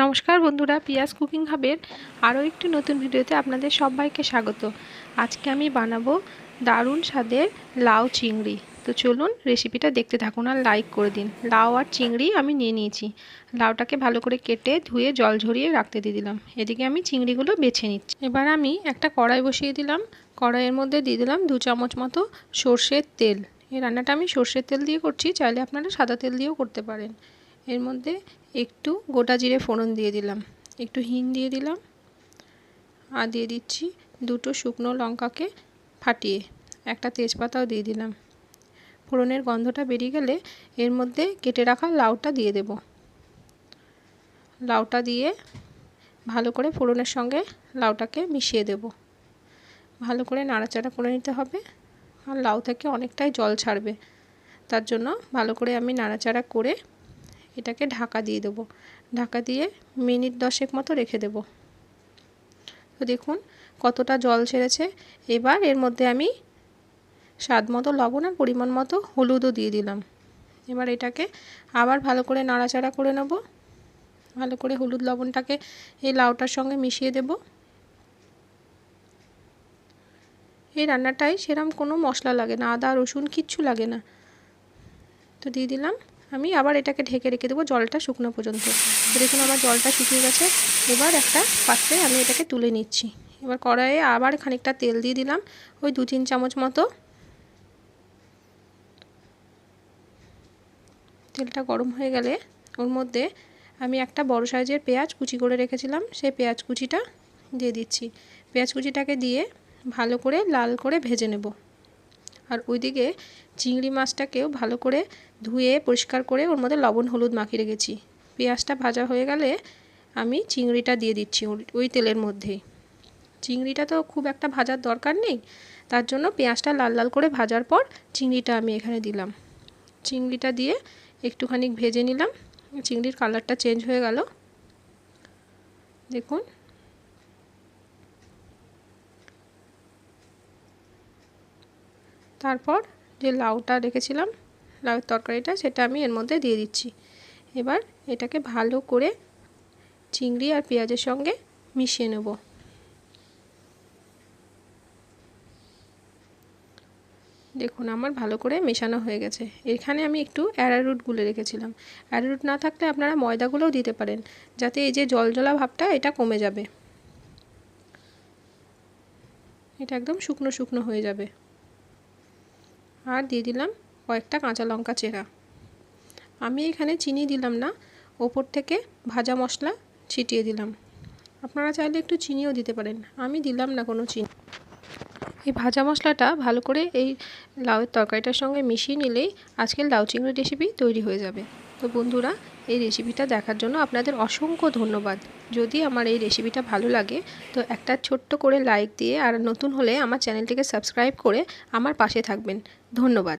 নমস্কার বন্ধুরা পিয়াজ কুকিং হাবের আরও একটি নতুন ভিডিওতে আপনাদের সবাইকে স্বাগত। আজকে আমি বানাবো দারুণ স্বাদের লাউ চিংড়ি। তো চলুন রেসিপিটা দেখতে থাকুন আর লাইক করে দিন। লাউ আর চিংড়ি আমি নিয়ে নিয়েছি। লাউটাকে ভালো করে কেটে ধুয়ে জল ঝরিয়ে রাখতে দিয়ে দিলাম। এদিকে আমি চিংড়িগুলো বেছে নিচ্ছি। এবার আমি একটা কড়াই বসিয়ে দিলাম। কড়াইয়ের মধ্যে দিয়ে দিলাম দু চামচ মতো সর্ষের তেল। এই রান্নাটা আমি সর্ষের তেল দিয়ে করছি, চাইলে আপনারা সাদা তেল দিয়েও করতে পারেন। এর মধ্যে একটু গোটা জিরে ফোড়ন দিয়ে দিলাম। একটু হিং দিয়ে দিলাম আর দিয়ে দিচ্ছি দুটো শুকনো লঙ্কাকে ফাটিয়ে একটা তেজপাতাও দিয়ে দিলাম। ফোড়নের গন্ধটা বেরিয়ে গেলে এর মধ্যে কেটে রাখা লাউটা দিয়ে দেব। লাউটা দিয়ে ভালো করে ফোড়নের সঙ্গে লাউটাকে মিশিয়ে দেব। ভালো করে নাড়াচাড়া করে নিতে হবে আর লাউ থেকে অনেকটাই জল ছাড়বে। তার জন্য ভালো করে আমি নাড়াচাড়া করে এটাকে ঢাকা দিয়ে দেবো। ঢাকা দিয়ে মিনিট দশেক মতো রেখে দেব। তো দেখুন কতটা জল ছেড়েছে। এবার এর মধ্যে আমি স্বাদ মতো লবণ আর পরিমাণ মতো হলুদও দিয়ে দিলাম। এবার এটাকে আবার ভালো করে নাড়াচাড়া করে নেব। ভালো করে হলুদ লবণটাকে এই লাউটার সঙ্গে মিশিয়ে দেব। এই রান্নাটায় সেরম কোনো মশলা লাগে না। আদা, রসুন কিচ্ছু লাগে না। তো দিয়ে দিলাম। আমি আবার এটাকে ঢেকে রেখে দেবো জলটা শুকনো পর্যন্ত। দেখুন আমার জলটা শুকিয়ে গেছে। এবার একটা পাত্রে আমি এটাকে তুলে নিচ্ছি। এবার কড়াইয়ে আবার খানিকটা তেল দিয়ে দিলাম, ওই দু তিন চামচ মতো। তেলটা গরম হয়ে গেলে ওর মধ্যে আমি একটা বড় সাইজের পেঁয়াজ কুচি করে রেখেছিলাম। সেই পেঁয়াজ কুচিটা দিয়ে দিচ্ছি। পেঁয়াজ কুচিটাকে দিয়ে ভালো করে লাল করে ভেজে নেব। আর ওইদিকে চিংড়ি মাছটাকেও ভালো করে ধুয়ে পরিষ্কার করে ওর মধ্যে লবণ, হলুদ মাখিয়ে রেখেছি। পেঁয়াজটা ভাজা হয়ে গেলে আমি চিংড়িটা দিয়ে দিচ্ছি ওই তেলের মধ্যেই। চিংড়িটা তো খুব একটা ভাজার দরকার নেই, তার জন্য পেঁয়াজটা লাল লাল করে ভাজার পর চিংড়িটা আমি এখানে দিলাম। চিংড়িটা দিয়ে একটুখানি ভেজে নিলাম, চিংড়ির কালারটা চেঞ্জ হয়ে গেল। দেখুন তারপর যে লাউটা রেখেছিলাম, লাউয়ের তরকারিটা, সেটা আমি এর মধ্যে দিয়ে দিচ্ছি। এবার এটাকে ভালো করে চিংড়ি আর পেঁয়াজের সঙ্গে মিশিয়ে নেব। দেখুন, আমার ভালো করে মেশানো হয়ে গেছে। এখানে আমি একটু অ্যারারুট গুলে রেখেছিলাম। অ্যারারুট না থাকলে আপনারা ময়দাগুলোও দিতে পারেন, যাতে এই যে জলজলা ভাবটা, এটা কমে যাবে। এটা একদম শুকনো শুকনো হয়ে যাবে। আর দিয়ে দিলাম কয়েকটা কাঁচা লঙ্কা চেরা। আমি এখানে চিনি দিলাম না, ওপর থেকে ভাজা মশলা ছিটিয়ে দিলাম। আপনারা চাইলে একটু চিনিও দিতে পারেন। আমি দিলাম না কোনো চিনি। এই ভাজা মশলাটা ভালো করে এই লাউয়ের তরকারিটার সঙ্গে মিশিয়ে নিলেই আজকের লাউ চিংড়ি রেসিপি তৈরি হয়ে যাবে। তো বন্ধুরা, এই রেসিপিটা দেখার জন্য আপনাদের অসংখ্য ধন্যবাদ। যদি আমার এই রেসিপিটা ভালো লাগে, তো একটা ছোট্ট করে লাইক দিয়ে আর নতুন হলে আমার চ্যানেলটিকে সাবস্ক্রাইব করে আমার পাশে থাকবেন। ধন্যবাদ।